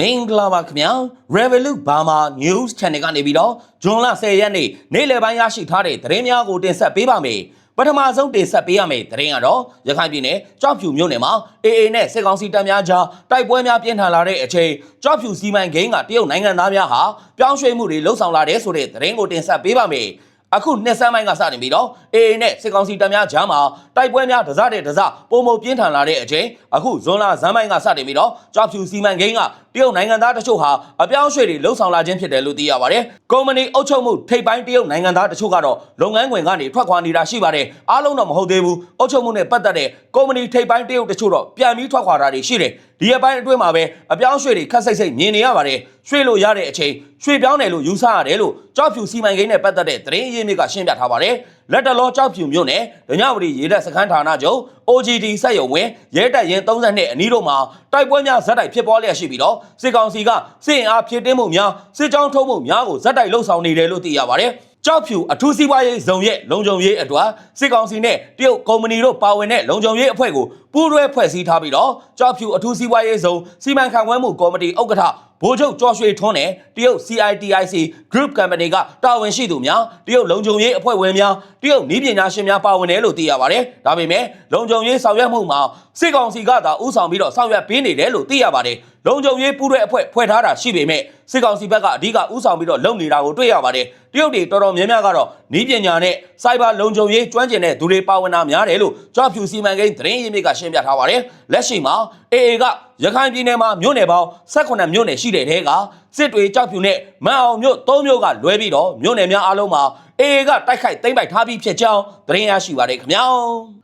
မင်္ဂလာပါခင်ဗျာ Revolut Burma News Channel ကနေပြီးတော့ဇွန်လ10ရက်နေ့နေ့လယ်ပိုင်းရရှိထားတဲ့သတင်းများကိုတင်ဆက်ပေးပါမယ်ပထမဆုံးတင်ဆက်ပေးရမယ့်သတင်းကတော့ရခိုင်ပြည်နယ်ကြောက်ဖြူမြို့နယ်မှာ AA နဲ့စစ်ကောင်စီတပ်များကြားတိုက်ပွဲများပြင်းထန်လာတဲ့အချိန်ကြောက်ဖြူစီမံကိန်းကတရုတ်နိုင်ငံသားများဟာပြောင်းရွှေ့မှုတွေလှုပ်ဆောင်လာတဲ့ဆိုတဲ့သတင်းကိုတင်ဆက်ပေးပါမယ် အခုနှစ်ဆန်းပိုင်းကစတင်ပြီးတော့ AA နဲ့စစ်ကောင်စီတပ်များကြားမှာတိုက်ပွဲများတစတဲ့တစပုံမပြင်းထန်လာတဲ့အချိန်အခုဇွန်လဇန်းပိုင်းကစတင်ပြီးတော့ကြောက်ဖြူစီမံကိန်းကတရုတ်နိုင်ငံသားတချို့ဟာအပြောင်းအရွှေ့တွေလှုပ်ဆောင်လာခြင်းဖြစ်တယ်လို့သိရပါတယ်။ကုမ္ပဏီအုပ်ချုပ်မှုထိပ်ပိုင်းတရုတ်နိုင်ငံသားတချို့ကတော့လုပ်ငန်းခွင်ကနေထွက်ခွာနေတာရှိပါတယ်။အားလုံးတော့မဟုတ်သေးဘူး။အုပ်ချုပ်မှုနဲ့ပတ်သက်တဲ့ကုမ္ပဏီထိပ်ပိုင်းတရုတ်တချို့တော့ပြန်ပြီးထွက်ခွာတာတွေရှိတယ်။ ဒီအပိုင်းအတွင်းမှာပဲအပြောင်းအရွှေ့တွေခက်စိတ်စိတ်မြင်နေရပါတယ်။ရွှေ့လို့ရတဲ့အချိန်ရွှေ့ပြောင်းတယ်လို့ယူဆရတယ်လို့ကြောက်ဖြူစီမံကိန်းနဲ့ပတ်သက်တဲ့သတင်းအရင်းမြစ်ကရှင်းပြထားပါတယ်။လက်တလောကြောက်ဖြူမြို့နယ်ဒညဝတီရေတပ်စခန်းဌာနချုပ် OGD စက်ရုံဝင်ရဲတပ်ရင်32အနီးတို့မှာတိုက်ပွဲများဇက်တိုက်ဖြစ်ပေါ်လျက်ရှိပြီးတော့စစ်ကောင်စီကစစ်အင်အားဖြစ်တင်းမှုများစစ်ကြောင်းထုံးမှုများကိုဇက်တိုက်လှုပ်ဆောင်နေတယ်လို့သိရပါတယ်။ ကြောက်ဖြူအထူးစီးပွားရေးဇုံရဲ့လုံခြုံရေးအတွက်စစ်ကောင်စီနဲ့တရုတ်ကုမ္ပဏီတို့ပါဝင်တဲ့လုံခြုံရေးအဖွဲ့ကိုပူးတွဲဖွဲ့စည်းထားပြီးတော့ကြောက်ဖြူအထူးစီးပွားရေးဇုံစီမံခန့်ခွဲမှုကော်မတီဥက္ကဋ္ဌဗိုလ်ချုပ်ကျော်ရွှေထွန်းနဲ့တရုတ် CITIC Group Company ကတာဝန်ရှိသူများတရုတ်လုံခြုံရေးအဖွဲ့ဝင်များတရုတ်နည်းပညာရှင်များပါဝင်တယ်လို့သိရပါတယ်။ဒါပေမဲ့လုံခြုံရေးဆောင်ရွက်မှုမှာစစ်ကောင်စီကသာဥဆောင်ပြီးတော့ဆောင်ရွက်ပေးနေတယ်လို့သိရပါတယ်။ လုံခြုံရေးပူးတွဲအဖွဲ့ဖွဲ့ထားတာရှိပေမဲ့စစ်ကောင်စီဘက်ကအဓိကဥဆောင်ပြီးတော့လုပ်နေတာကိုတွေ့ရပါတယ်။တရုတ်တွေတော်တော်များများကတော့နည်းပညာနဲ့စိုက်ဘာလုံခြုံရေးကျွမ်းကျင်တဲ့သူတွေပါဝင်တာများတယ်လို့ကြော့ဖြူစီမံကိန်းသတင်းရင်းမြစ်ကရှင်းပြထားပါတယ်။လက်ရှိမှာ AA ကရခိုင်ပြည်နယ်မှာမြို့နယ်ပေါင်း18မြို့နယ်ရှိတဲ့တဲကစစ်တွေကြောက်ဖြူနဲ့မန်အောင်မြို့၃မြို့ကလွဲပြီးတော့မြို့နယ်များအားလုံးမှာ AA ကတိုက်ခိုက်သိမ်းပိုက်ထားပြီးဖြစ်ကြောင်းသတင်းရရှိပါတယ်ခင်ဗျာ။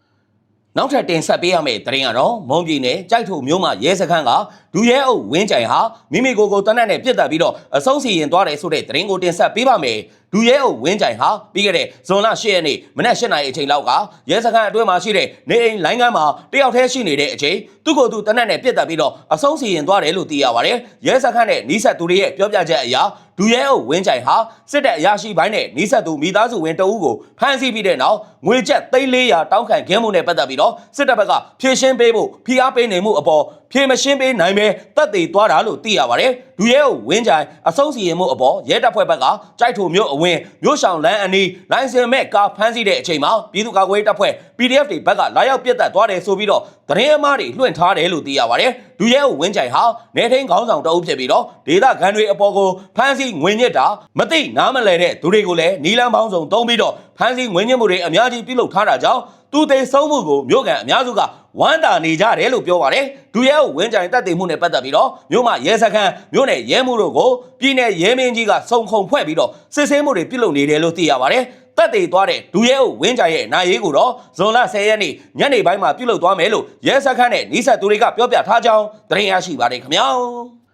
နောက်ထပ်တင်ဆက်ပေးရမယ့်သတင်းကတော့မုံပြည်နယ်ကြိုက်ထုံမြို့မှာရဲစခန်းကဒူရဲအုပ်ဝင်းကြိုင်ဟာမိမိကိုယ်ကိုတနက်နဲ့ပြစ်တက်ပြီးတော့အဆုံးစီရင်သွားတယ်ဆိုတဲ့သတင်းကိုတင်ဆက်ပေးပါမယ်။ဒူရဲအုပ်ဝင်းကြိုင်ဟာပြီးခဲ့တဲ့ဇွန်လ10ရက်နေ့မနက်8နာရီအချိန်လောက်ကရဲစခန်းအတွင်းမှာရှိတဲ့နေအိမ်လိုင်းကမ်းမှာတယောက်တည်းရှိနေတဲ့အချိန်သူ့ကိုယ်သူတနက်နဲ့ပြစ်တက်ပြီးတော့အဆုံးစီရင်သွားတယ်လို့သိရပါတယ်။ရဲစခန်းနဲ့နီးစပ်သူတွေရဲ့ပြောပြချက်အရဒူရဲအုပ်ဝင်းကြိုင်ဟာစစ်တပ်အရာရှိပိုင်းနဲ့နီးစပ်သူမိသားစုဝင်တအုပ်ကိုဖမ်းဆီးပြီးတဲ့နောက်ငွေကျပ်3400တောင်းခံခင်းမှုနဲ့ပတ်သက်ပြီးတော့စစ်တပ်ဘက်ကဖြည့်ရှင်းပေးဖို့ဖိအားပေးနေမှုအပေါ် ဖြည့်မရှင်းပေးနိုင်ပဲတပ်သေးသွားတာလို့သိရပါတယ်။ဒူရဲအုပ်ဝင်းကြိုင်အဆုံးစီရင်မှုအပေါ်ရဲတပ်ဖွဲ့ဘက်ကကြိုက်ထုံမျိုးအဝင်မျိုးဆောင်လန်းအနီးလိုင်စင်မဲ့ကားဖမ်းဆီးတဲ့အချိန်မှာပြည်သူ့ကာကွယ်ရေးတပ်ဖွဲ့ PDF တွေဘက်ကလာရောက်ပြတ်တက်သွားတယ်ဆိုပြီးတော့သတင်းအမှားတွေလွှင့်ထားတယ်လို့သိရပါတယ်။ဒူရဲအုပ်ဝင်းကြိုင်ဟာနေထိန်ခေါင်းဆောင်တအုပ်ဖြစ်ပြီးတော့ဒေသခံတွေအပေါ်ကိုဖမ်းဆီးငွေညစ်တာမသိနားမလဲတဲ့သူတွေကိုလည်းနီလန်းပေါင်းစုံတုံးပြီးတော့ဖမ်းဆီးငွေညစ်မှုတွေအများကြီးပြုလုပ်ထားတာကြောင့်သူသေးဆုံးမှုကိုမြို့ကန်အများစုက ဝမ်းတာနေကြတယ်လို့ပြောပါတယ်။ဒူရဲကိုဝင်းကြိုင်တက်တည်မှုနဲ့ပတ်သက်ပြီးတော့မြို့မှာရဲစခန်းမြို့နယ်ရဲမှုတို့ကိုပြည်내ရဲမင်းကြီးကစုံခုံဖွဲ့ပြီးတော့စစ်ဆေးမှုတွေပြုလုပ်နေတယ်လို့သိရပါတယ်။တက်တည်သွားတဲ့ဒူရဲကိုဝင်းကြိုင်ရဲ့နာရေးကိုတော့ဇွန်လ10ရက်နေ့ညနေပိုင်းမှာပြုလုပ်သွားမယ်လို့ရဲစခန်းနဲ့နီးစပ်သူတွေကပြောပြထားကြောင်းသတင်းရရှိပါတယ်ခင်ဗျာ။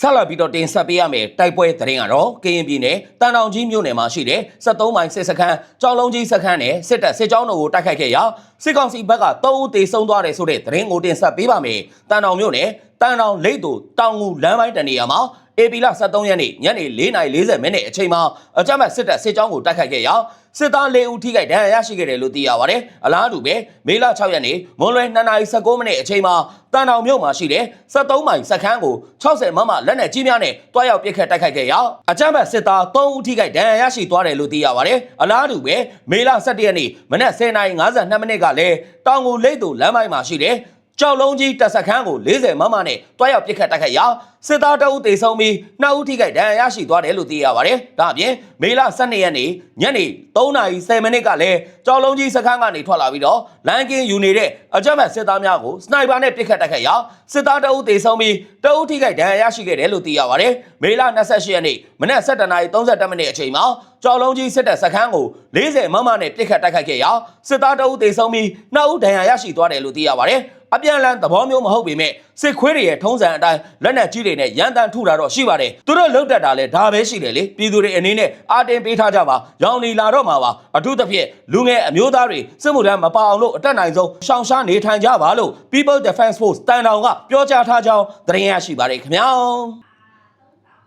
ဆက်လက်ပြီးတော့တင်ဆက်ပေးရမယ်တိုက်ပွဲသတင်းကတော့ကရင်ပြည်နယ်တန်တောင်ကြီးမြို့နယ်မှာရှိတဲ့73မိုင်စစ်စခန်းကြောင်လုံးကြီးစခန်းနဲ့စစ်တပ်စစ်ကြောင်းတို့ကိုတိုက်ခိုက်ခဲ့ရာစစ်ကောင်စီဘက်က3ဦးသေဆုံးသွားတယ်ဆိုတဲ့သတင်းကိုတင်ဆက်ပေးပါမယ်တန်တောင်မြို့နယ်တန်တောင်လိတ်တူတောင်ငူလမ်းပိုင်းတနေရာမှာအေပီလာ73ရက်နေ့ညနေ4:40မိနစ်အချိန်မှာအကြမ်းဖက်စစ်တပ်စစ်ကြောင်းကိုတိုက်ခိုက်ခဲ့ရာစစ်သား၄ဦးထိခိုက်ဒဏ်ရာရရှိခဲ့တယ်လို့သိရပါတယ်။အလားတူပဲမေလ6ရက်နေ့မွန်လွယ်2:19မိနစ်အချိန်မှာတန်တောင်မြို့မှာရှိတဲ့73မိုင်စခန်းကို60မမလက်နက်ကြီးများနဲ့တွားရောက်ပစ်ခတ်တိုက်ခိုက်ခဲ့ရာအကြမ်းဖက်စစ်သား3ဦးထိခိုက်ဒဏ်ရာရရှိသွားတယ်လို့သိရပါတယ်။အလားတူပဲမေလ17ရက်နေ့မနက်10:52မိနစ်ကလည်းတောင်ကိုလိတ်တူလမ်းပိုင်းမှာရှိတဲ့ ကြောက်လုံးကြီးတပ်စခန်းကို40မမနဲ့တွားရောက်ပစ်ခတ်တိုက်ခိုက်ရာစစ်သားတအုပ်တေဆုံးပြီးနှစ်ဦးထိခိုက်ဒဏ်ရာရရှိသွားတယ်လို့သိရပါတယ်။ဒါအပြင်မေလ12ရက်နေ့ညနေ3:30မိနစ်ကလည်းကြောက်လုံးကြီးစခန်းကနေထွက်လာပြီးတော့လမ်းကင်းယူနေတဲ့အကြမ်းဖက်စစ်သားများကိုစနိုက်ပါနဲ့ပစ်ခတ်တိုက်ခိုက်ရာစစ်သားတအုပ်တေဆုံးပြီးတအုပ်ထိခိုက်ဒဏ်ရာရရှိခဲ့တယ်လို့သိရပါတယ်။မေလ28ရက်နေ့မနက်7:32မိနစ်အချိန်မှာကြောက်လုံးကြီးစစ်တပ်စခန်းကို40မမနဲ့ပစ်ခတ်တိုက်ခိုက်ခဲ့ရာစစ်သားတအုပ်တေဆုံးပြီးနှစ်ဦးဒဏ်ရာရရှိသွားတယ်လို့သိရပါတယ်။ အပြန်လန်သဘောမျိုးမဟုတ်ပေမဲ့စစ်ခွေးတွေရဲ့ထုံးစံအတိုင်းလက်နက်ကြီးတွေနဲ့ရန်တမ်းထုတာတော့ရှိပါတယ်သူတို့လုတ်တက်တာလဲဒါပဲရှိတယ်လေပြည်သူတွေအနေနဲ့အာတင်ပေးထားကြပါရောင်လီလာတော့မှာပါအထူးသဖြင့်လူငယ်အမျိုးသားတွေစစ်မှုထမ်းမပါအောင်လို့အတက်နိုင်ဆုံးရှောင်ရှားနေထိုင်ကြပါလို့ People Defense Force တန်တောင်ကပြောကြားထားကြောင်းသတင်းရရှိပါတယ်ခင်ဗျာ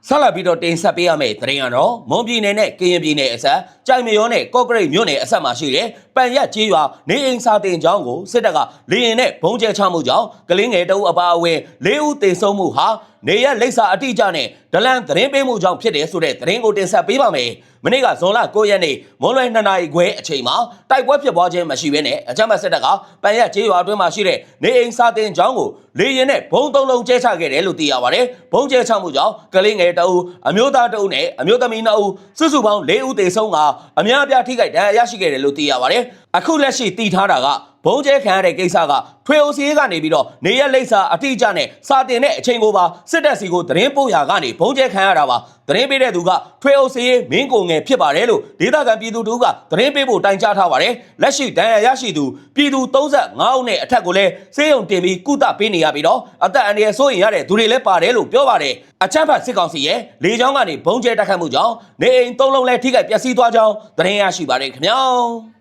ဆက်လက်ပြီးတော့တင်ဆက်ပေးရမယ့်သတင်းကတော့မွန်ပြည်နယ်နဲ့ကရင်ပြည်နယ်အစပ်ကြိုင်မရောနဲ့ကော့ကရိတ်မြို့နယ်အစပ်မှာရှိတဲ့ပန်ရက်ကြေးရွာနေအိမ်စာတင်ကျောင်းကိုစစ်တပ်ကလေရင်နဲ့ဘုံကျဲချမှုကြောင့်ကလင်းငယ်တအုပ်အပါအဝင်၄ဦးသေဆုံးမှုဟာနေရက်လိပ်စာအတိအကျနဲ့ဒလန်သတင်းပေးမှုကြောင့်ဖြစ်တယ်ဆိုတဲ့သတင်းကိုတင်ဆက်ပေးပါမယ်။မနေ့ကဇွန်လ9ရက်နေ့မွန်းလွဲ2နာရီခွဲအချိန်မှာတိုက်ပွဲဖြစ်ပွားခြင်းမရှိဘဲနဲ့အကြမ်းဖက်စစ်တပ်ကပန်ရက်ကြေးရွာအတွင်းမှာရှိတဲ့နေအိမ်စာတင်ကျောင်းကိုလေရင်နဲ့ဘုံသုံးလုံးကျဲချခဲ့တယ်လို့သိရပါတယ်။ဘုံကျဲချမှုကြောင့်ကလေးငယ်တအုပ်အမျိုးသားတအုပ်နဲ့အမျိုးသမီးနှစ်ဦးစုစုပေါင်း၄ဦးသေဆုံးကအများအပြားထိခိုက်ဒဏ်ရာရရှိခဲ့တယ်လို့သိရပါတယ်။အခုလက်ရှိတည်ထားတာက ဘုံကျဲခံရတဲ့ကိစ္စကထွေအိုစီးကနေပြီးတော့နေရက်လိပ်စာအတိအကျနဲ့စာတင်တဲ့အချိန်ကိုပါစစ်တပ်စီကိုသတင်းပို့ရာကနေဘုံကျဲခံရတာပါသတင်းပေးတဲ့သူကထွေအိုစီးမင်းကိုငယ်ဖြစ်ပါတယ်လို့ဒေသခံပြည်သူတို့ကသတင်းပေးဖို့တိုင်ကြားထားပါတယ်လက်ရှိဒဏ်ရာရရှိသူပြည်သူ35ဦးနဲ့အထက်ကိုလည်းစေယုံတင်ပြီးကုသပေးနေရပြီးတော့အသက်အန္တရာယ်စိုးရင်ရတဲ့သူတွေလည်းပါတယ်လို့ပြောပါတယ်အချမ်းဖတ်စစ်ကောင်စီရဲ့လေကြောင်းကနေဘုံကျဲတိုက်ခတ်မှုကြောင့်နေအိမ်သုံးလုံးလည်းထိခိုက်ပျက်စီးသွားကြောင်းသတင်းရရှိပါတယ်ခင်ဗျာ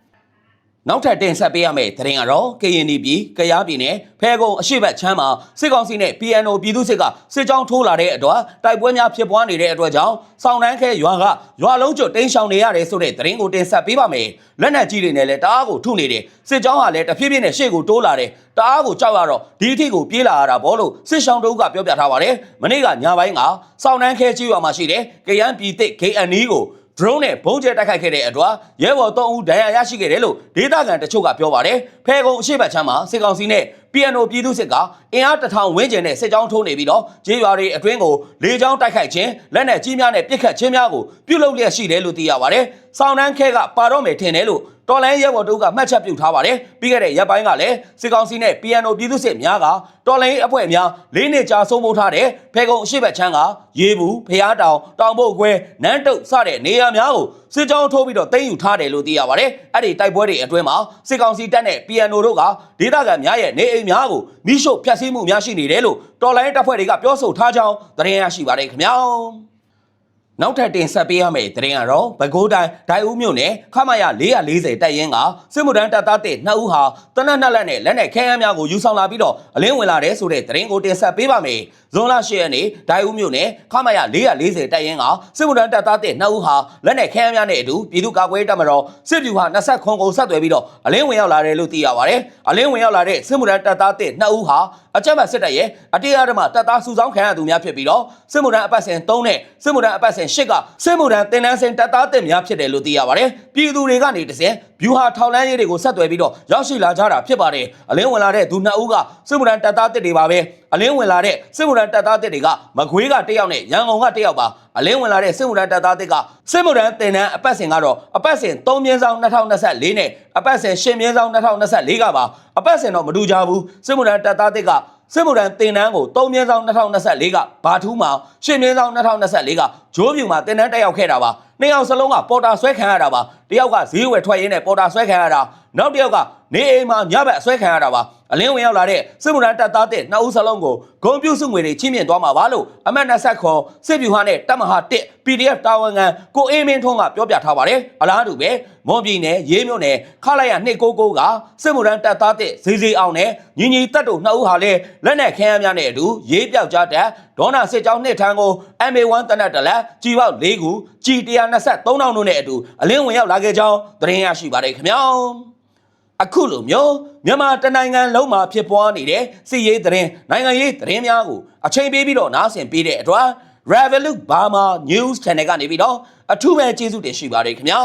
နောက်ထပ်တင်ဆက်ပေးရမယ့်သတင်းကတော့ KND ပြည်ကရားပြည်နယ်ဖဲကုံအရှိတ်ချမ်းမှာစစ်ကောင်စီနဲ့ PNO ပြည်သူစစ်ကစစ်ကြောင်းထိုးလာတဲ့အတွက်တိုက်ပွဲများဖြစ်ပွားနေတဲ့အတွက်ကြောင့်စောင်းနှန်းခဲရွာကရွာလုံးကျွတ်တင်းရှောင်နေရတယ်ဆိုတဲ့သတင်းကိုတင်ဆက်ပေးပါမယ်။လက်နက်ကြီးတွေနဲ့လည်းတအားကိုထုနေတယ်။စစ်ကြောင်းဟာလည်းတဖြည်းဖြည်းနဲ့ရှေ့ကိုတိုးလာတယ်။တအားကိုကြောက်ရတော့ဒီအထိကိုပြေးလာရတာဘောလို့စစ်ရှောင်းတို့ကပြောပြထားပါတယ်။မနေ့ကညပိုင်းကစောင်းနှန်းခဲကြီးရွာမှာရှိတဲ့ကရန်ပြည်သစ် KND ကို drone နဲ့ဘုံကျဲတိုက်ခိုက်ခဲ့တဲ့အတွက်ရဲဘော်3ဦးဒဏ်ရာရရှိခဲ့တယ်လို့ဒေသခံတချို့ကပြောပါတယ်။ ဖဲကုံအရှိတ်ဘတ်ချမ်းမှာစစ်ကောင်စီနဲ့ PNO ပြည်သူစစ်ကအင်အားတစ်ထောင်ဝန်းကျင်နဲ့စစ်ကြောင်းထိုးနေပြီးတော့ကျေးရွာတွေအတွင်းကိုလေကြောင်းတိုက်ခိုက်ခြင်းလက်နက်ကြီးများနဲ့ပစ်ခတ်ခြင်းများကိုပြုလုပ်လျက်ရှိတယ်လို့သိရပါတယ်။ဆောင်းနှန်းခဲကပါတော့မယ်ထင်တယ်လို့တော်လိုင်းရဲဘော်တို့ကမှတ်ချက်ပြုထားပါတယ်။ပြီးခဲ့တဲ့ရက်ပိုင်းကလည်းစစ်ကောင်စီနဲ့ PNO ပြည်သူစစ်များကတော်လိုင်းအဖွဲ့များလေးနှစ်ကြာဆုံးမိုးထားတဲ့ဖဲကုံအရှိတ်ဘတ်ချမ်းကရေဘူးဖျားတောင်တောင်ပုတ်ခွဲနန်းတုတ်စတဲ့နေရာများကို စစ်ကြောင်းထိုးပြီးတော့သိမ်းယူထားတယ်လို့သိရပါတယ်။အဲ့ဒီတိုက်ပွဲတွေအတွင်းမှာစစ်ကောင်စီတပ်နဲ့ PNO တို့ကဒေသခံများရဲ့နေအိမ်များကိုမိရှုဖျက်ဆီးမှုများရှိနေတယ်လို့တော်လိုင်းတပ်ဖွဲ့တွေကပြောဆိုထားကြောင်းသတင်းရရှိပါတယ်ခင်ဗျာ။နောက်ထပ်တင်ဆက်ပေးရမယ့်သတင်းကတော့ပဲခူးတိုင်းဒိုင်ဦးမြို့နယ်ခမရ440တပ်ရင်းကစစ်မှုထမ်းတပ်သားတဲ့နှစ်ဦးဟာတနက်နှစ်လက်နဲ့လက်နဲ့ခဲယမ်းများကိုယူဆောင်လာပြီးတော့အလင်းဝင်လာတဲ့ဆိုတဲ့သတင်းကိုတင်ဆက်ပေးပါမယ်။ဇွန်လ10ရက်နေ့ဒိုင်ဦးမြို့နယ်ခမရ440တပ်ရင်းကစစ်မှုထမ်းတပ်သားတဲ့နှစ်ဦးဟာလက်နဲ့ခဲယမ်းများနဲ့အတူပြည်သူ့ကာကွယ်ရေးတပ်မတော်စစ်ဗျူဟာ20ခွန်ကိုဆက်သွယ်ပြီးတော့အလင်းဝင်ရောက်လာတယ်လို့သိရပါတယ်။အလင်းဝင်ရောက်လာတဲ့စစ်မှုထမ်းတပ်သားတဲ့နှစ်ဦးဟာအကြမ်းဖက်စစ်တပ်ရဲ့အတေးအဓမ္မတပ်သားစုဆောင်းခံရသူများဖြစ်ပြီးတော့စစ်မှုထမ်းအပတ်စဉ်3နဲ့စစ်မှုထမ်းအပတ်စဉ်8ကစစ်မှုထမ်းတင်နန်းစဉ်တပ်သားတင်များဖြစ်တယ်လို့သိရပါတယ်။ပြည်သူတွေကနေတစဉ်ဗျူဟာထောက်လန်းရေးတွေကိုဆက်သွယ်ပြီးတော့ရောက်ရှိလာကြတာဖြစ်ပါတယ်။အလင်းဝင်လာတဲ့သူနှစ်ဦးကစစ်မှုထမ်းတပ်သားတစ်တွေပါပဲ။အလင်းဝင်လာတဲ့စစ်မှုထမ်းတပ်သားတစ်တွေကမကွေးကတစ်ယောက်နဲ့ရန်ကုန်ကတစ်ယောက်ပါ။အလင်းဝင်လာတဲ့စစ်မှုထမ်းတပ်သားတစ်ကစစ်မှုထမ်းတင်နန်းအပတ်စဉ်ကတော့အပတ်စဉ်3မြင်းဆောင်2024နဲ့အပတ်စဉ်10မြင်းဆောင်2024ကပါအပတ်စဉ်တော့မတူကြဘူးစစ်မှုထမ်းတပ်သားတစ်ကစစ်မှုထမ်းတင်နန်းကို3မြင်းဆောင်2024ကဘာထူးမှာ10မြင်းဆောင်2024ကဂျိုးပြူမှာတင်နန်းတက်ရောက်ခဲ့တာပါ နှစ်ယောက်စလုံးကပေါ်တာဆွဲခံရတာပါတယောက်ကဈေးဝယ်ထွက်ရင်းနဲ့ပေါ်တာဆွဲခံရတာနောက်တစ်ယောက်ကနေအိမ်မှာညဘက်အဆွဲခံရတာပါအလင်းဝင်ရောက်လာတဲ့စစ်မှုထမ်းတပ်သားတဲ့နှစ်ဦးစလုံးကိုဂုံပြုစုငွေတွေချင်းမြင့်သွားမှာပါလို့အမတ်20ခွန်စစ်ဗျူဟာနဲ့တပ်မဟာ1 PDF တာဝန်ခံကိုအေးမင်းထွန်းကပြောပြထားပါတယ်အလားတူပဲမွန်ပြည်နယ်ရေးမြို့နယ်ခလာရ299ကစစ်မှုထမ်းတပ်သားတဲ့ဇေဇေအောင်နဲ့ညီညီတပ်တို့နှစ်ဦးဟာလည်းလက်နက်ခဲယမ်းများနဲ့အတူရေးပြောက်ကြတဲ့ ဒေါနာစစ်ကြောင်းနှစ်ထန်းကို MA1 တနက်တလက်ကြီးပေါက်၄ခုကြီး123 တောင်းတို့နဲ့အတူအလင်းဝင်ရောက်လာခဲ့ကြောင်းသတင်းရရှိပါတယ်ခင်ဗျာအခုလိုမျိုးမြန်မာတနိုင်ငံလုံးမှာဖြစ်ပွားနေတဲ့စစ်ရေးသတင်းနိုင်ငံရေးသတင်းများကိုအချိန်ပေးပြီးတော့နားဆင်ပေးတဲ့အတွက် Revolut Burma News Channel ကနေပြီးတော့အထူးပဲကျေးဇူးတင်ရှိပါတယ်ခင်ဗျာ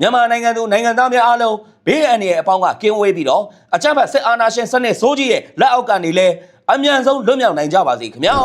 မြန်မာနိုင်ငံသူနိုင်ငံသားများအားလုံးဘေးအန္တရာယ်အပေါင်းကကင်းဝေးပြီးတော့အကြမ်းဖက်စစ်အာဏာရှင်စနစ်ဆိုးကြီးရဲ့လက်အောက်ကနေလဲအမြန်ဆုံးလွတ်မြောက်နိုင်ကြပါစေခင်ဗျာ